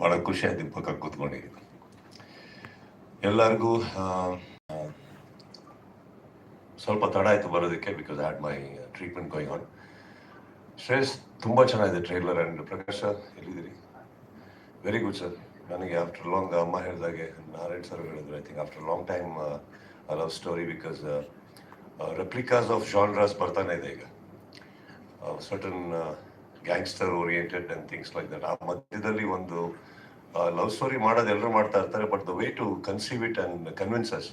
ಭಾಳ ಖುಷಿ ಆಯ್ತು ಪಕ್ಕ ಕೂತ್ಕೊಂಡಿದ್ದೀನಿ ಎಲ್ಲರಿಗೂ ಸ್ವಲ್ಪ ತಡ ಆಯಿತು ಬರೋದಕ್ಕೆ because had my treatment going on Shreyas ತುಂಬ ಚೆನ್ನಾಗಿದೆ ಟ್ರೈಲರ್ ಆ್ಯಂಡ್ ಪ್ರಕಾಶ್ ಸರ್ ಎಲ್ಲಿದ್ದೀರಿ? ವೆರಿ ಗುಡ್ ಸರ್ ನನಗೆ ಆಫ್ಟರ್ ಲಾಂಗ್ ಅಮ್ಮ ಹೇಳಿದಾಗೆ, ನಾರಾಯಣ್ ಸರ್ ಹೇಳಿದ್ರು I think after long time love story because replicas of genres ಬರ್ತಾನೆ ಇದೆ ಈಗ. Certain gangster oriented and things like that ಆ ಮಧ್ಯದಲ್ಲಿ ಒಂದು ಲವ್ ಸ್ಟೋರಿ ಮಾಡೋದು ಎಲ್ಲರೂ ಮಾಡ್ತಾ ಇರ್ತಾರೆ but the way to conceive it and convince us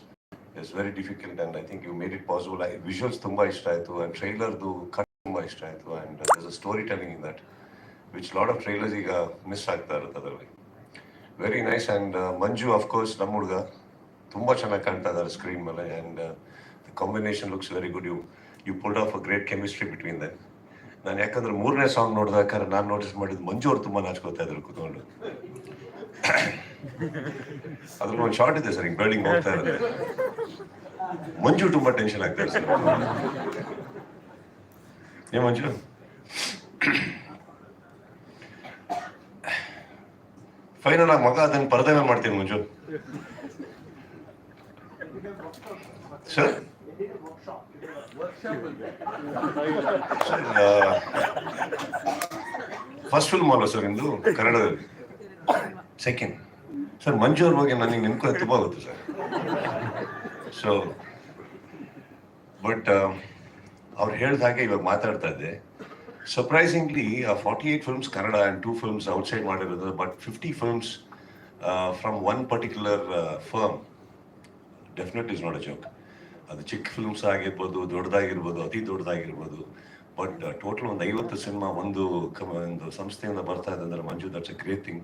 it's very difficult and I think you made it possible I visuals ತುಂಬ ಇಷ್ಟ ಆಯಿತು ಆ್ಯಂಡ್ ಟ್ರೈಲರ್ದು ಕಟ್ ತುಂಬ ಇಷ್ಟ ಆಯಿತು and is a story telling in that which lot of trailers ಈಗ miss ಆಗ್ತಾ ಇರುತ್ತೆ ಅದರಲ್ಲಿ. Very nice and Manju of course ನಮ್ಮ ಹುಡುಗ, ತುಂಬ ಚೆನ್ನಾಗಿ ಕಾಣ್ತಾ ಇದ್ದಾರೆ ಸ್ಕ್ರೀನ್ ಮೇಲೆ and combination looks very good you you pulled off a great chemistry between then ನಾನು ಯಾಕಂದ್ರೆ ಮೂರನೇ ಸಾಂಗ್ ನೋಡಿದಾಗ ನಾನು ನೋಟಿಸ್ ಮಾಡಿದ್ದು ಮಂಜು ಅವ್ರು ತುಂಬಾ ನಾಚ್ಕೋತಾ ಇದ್ರು ಕೂತ್ಕೊಂಡು. ಅದ್ರಲ್ಲಿ ಒಂದು ಶಾರ್ಟ್ ಇದೆ ಸರ್, ಹಿಂಗ್ ಬಿಲ್ಡಿಂಗ್ ಹೋಗ್ತಾ ಇರುತ್ತೆ. ಮಂಜು ತುಂಬಾ ಟೆನ್ಷನ್ ಆಗ್ತಾ ಇದೆ ಏ ಮಂಜು? ಫೈನಲ್ ಆಗಿ ಮಗ ಅದನ್ನ ಪರದೆ ಮಾಡ್ತೀನಿ ಮಂಜು. ಸರ್? ಫಸ್ಟ್ ಫಿಲ್ಮ್ ಅಲ್ವಾ ಸರ್ ಇಂದು, ಕನ್ನಡದಲ್ಲಿ. ಸೆಕೆಂಡ್ ಸರ್ ಮಂಜು ಅವ್ರ ಬಗ್ಗೆ ನನಗೆ ನೆನ್ಕೊಳ್ಳೋದು ತುಂಬ ಆಗುತ್ತೆ ಸರ್ ಸೊ ಬಟ್ ಅವ್ರು ಹೇಳಿದ ಹಾಗೆ ಇವಾಗ ಮಾತಾಡ್ತಾ ಇದ್ದೆ. Surprisingly forty eight films Kannada and two films outside ಮಾಡಿರೋದು but fifty films from one particular firm definite is not a joke ಅದು ಚಿಕ್ಕ ಫಿಲ್ಮ್ಸ್ ಆಗಿರ್ಬೋದು, ದೊಡ್ಡದಾಗಿರ್ಬೋದು, ಅತಿ ದೊಡ್ಡದಾಗಿರ್ಬೋದು. ಬಟ್ ಟೋಟಲ್ ಒಂದು ಐವತ್ತು ಸಿನಿಮಾ ಒಂದು ಒಂದು ಸಂಸ್ಥೆಯಿಂದ ಬರ್ತಾ ಇದೆ ಅಂದ್ರೆ Manju that's a great thing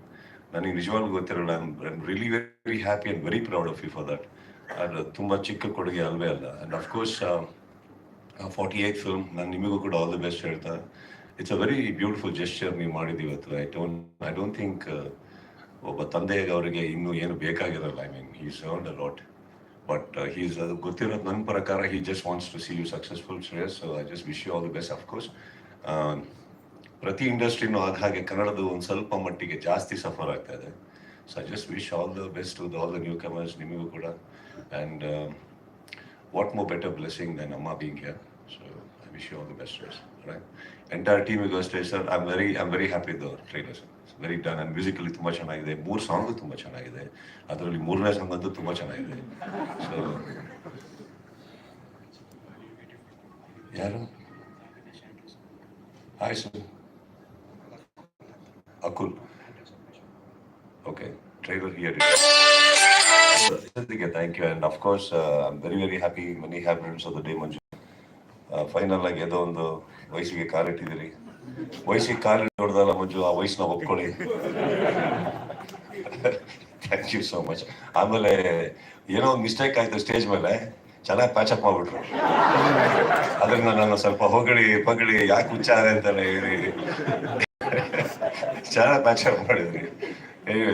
ನನಗೆ ನಿಜವಾಗ್ಲೂ ಗೊತ್ತಿರಲ್ಲ I am really very happy and very proud of you for that ಅದು ತುಂಬ ಚಿಕ್ಕ ಕೊಡುಗೆ ಅಲ್ವೇ ಅಲ್ಲ. And of course forty eight film ನಾನು ನಿಮಗೂ ಕೂಡ ಆಲ್ ದಿ ಬೆಸ್ಟ್ ಹೇಳ್ತಾ. It's a very beautiful gesture ನೀವು ಮಾಡಿದ್ದು ಇವತ್ತು. I don't I don't think ಒಬ್ಬ ತಂದೆಗೆ ಅವರಿಗೆ ಇನ್ನೂ ಏನು ಬೇಕಾಗಿರಲ್ಲ. ಐ ಮೀನ್ ಈ earn a lot but he's ಅದು ಗೊತ್ತಿರೋದು ನನ್ನ ಪ್ರಕಾರ he just wants to see you successful Shreyas so I just wish you all the best of course ಪ್ರತಿ ಇಂಡಸ್ಟ್ರಿನೂ ಆದ ಹಾಗೆ ಕನ್ನಡದು ಒಂದು ಸ್ವಲ್ಪ ಮಟ್ಟಿಗೆ ಜಾಸ್ತಿ ಸಫರ್ ಆಗ್ತಾ ಇದೆ. So I just wish all the best to all the newcomers ನಿಮಗೂ ಕೂಡ. And what more better blessing then ಅಮ್ಮ being here so I wish you all the best right entire ಟೀಮಿಗೂ ಅಷ್ಟೇ sir I am very I am very happy the trailer very done and musically ತುಂಬ ಚೆನ್ನಾಗಿದೆ. ಮೂರು song ತುಂಬ ಚೆನ್ನಾಗಿದೆ. ಅದರಲ್ಲಿ ಮೂರನೇ song ಅಂತೂ ತುಂಬ ಚೆನ್ನಾಗಿದೆ. ಸೊ ಯಾರು? Hi sir Akul. Okay driver here thank you and of course very very happy many happiness of the day Manju final ಆಗಿ ಯಾವುದೋ ಒಂದು ವಯಸ್ಸಿಗೆ ಕಾಲಿಟ್ಟಿದ್ದೀರಿ. ವಯಸ್ಸಿಗೆ ಕಾಲು ನೋಡ್ದಲ್ಲ ಮಂಜು, ಆ ವಯಸ್ಸನ್ನ ಒಪ್ಕೊಳ್ಳಿ. ಥ್ಯಾಂಕ್ ಯು ಸೋ ಮಚ್ ಆಮೇಲೆ ಏನೋ ಒಂದು ಮಿಸ್ಟೇಕ್ ಆಯ್ತು ಸ್ಟೇಜ್ ಮೇಲೆ, ಚೆನ್ನಾಗಿ ಪ್ಯಾಚಪ್ ಮಾಡ್ಬಿಟ್ರು. ಅದನ್ನ ನಾನು ಸ್ವಲ್ಪ ಹೊಗಳಿ, ಪಗಳಿ, ಯಾಕೆ ಹುಚ್ಚಾರ ಅಂತಾನೆ ಹೇಳಿ. ಚೆನ್ನಾಗಿ ಪ್ಯಾಚಪ್ ಮಾಡಿದ್ರಿ.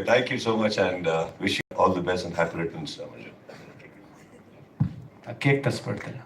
Thank you so much and wish all the best and happy returns Manju. Cake ತರಿಸ್ಬಿಡ್ತೇನೆ.